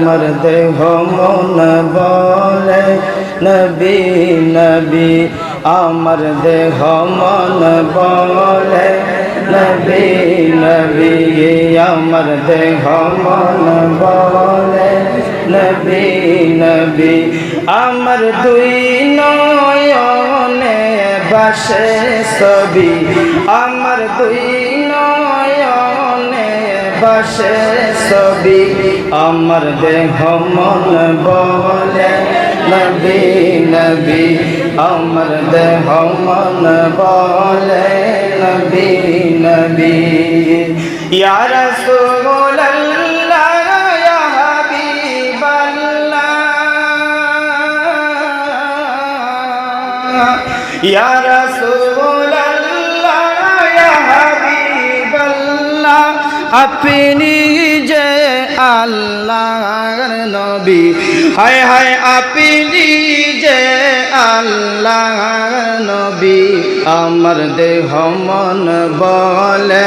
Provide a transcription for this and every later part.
আমার দেহ মন বলে, নবী নবী, আমার দেহ মন বলে, নবী নবী, আমার দেহ মন বলে, নবী নবী, আমার দুই নয়নে বাসে ছবি, আমার দুই নয়নে বাসে ছবি, আমার দেহ মন বলে, নবী নবী, আমার দেহ মন বলে, নবী নবী। ইয়া রাসূলুল্লাহ আপনি যে আল্লাহর নবী হায় হায় আপনি যে আল্লাহর নবী আমার দেহ মন বলে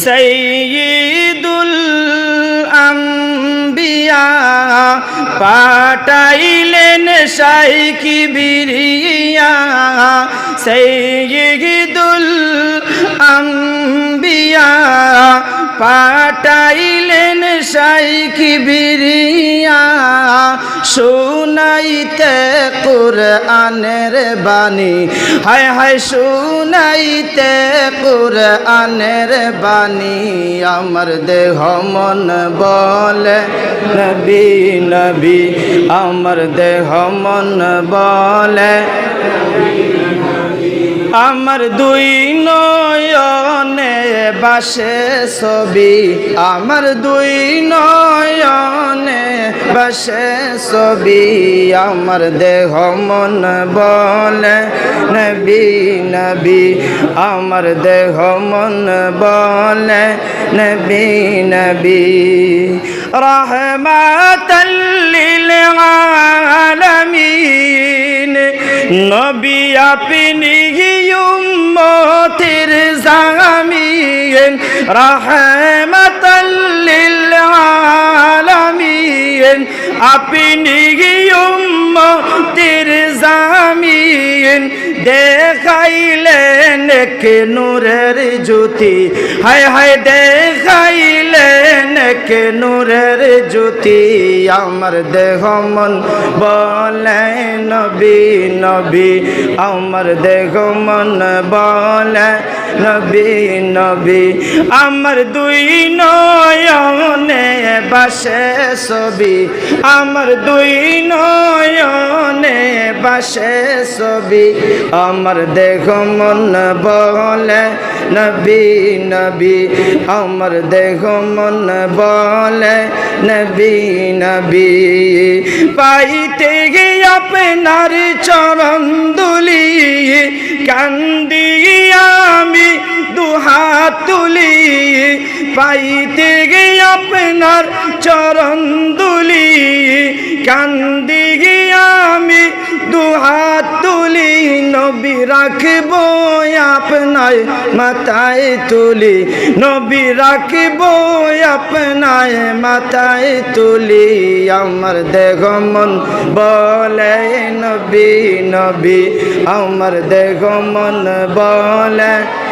সৈয়দুল আম্বিয়া পাটাইলেন শাইকি বিরিয়া। সৈয়দুল আম্বিয়া পাটাইলেন শাইকি বিরিয়া, শুনাইতে কুরআনের বাণী। হায় হায়, শুনাইতে কুরআনের বাণী। আমার দেহ মন বলে, নবী নবী, আমার দেহ মন বলে। আমার দুই নয়নে বাসে ছবি। আমার দুই নয়নে বাসে ছবি। আমার দেহ মন বলে, নবী নবী। আমার দেহ মন বলে, নবী নবী। রহমাতাল্লিল নবী আপনি উম্মতের জামিন রহমাতাল্লিল আলামিন আপনি উম্মতের জামিন দেখাইলেন কে নূরের জ্যোতি। হায় হায়, দেখাইলেন কে নূরের জ্যোতি? আমার দেহ মন বলে নবী নবী। আমার দেহ মন বলে নবী নবী। আমার দুই নয়নে বাসে ছবি। আমার দুই নয়নে বাসে ছবি, আমার দেহ মন বলে, নবী নবী। আমার দেহ মন বলে, নবী নবী। পাইতে গে আপনার চরণ দুলি কান্দি আমি দুহাত তুলি। পাইতে গে আপনার চরণ দুলি কান্দি আমি দুহাত তুলি, নবী রাখব আপনায় মাথায় তুলি। নবী রাখব আপনায় মাথায় তুলি। আমার দেহ মন বলে নবী নবী। আমার দেহ মন বলে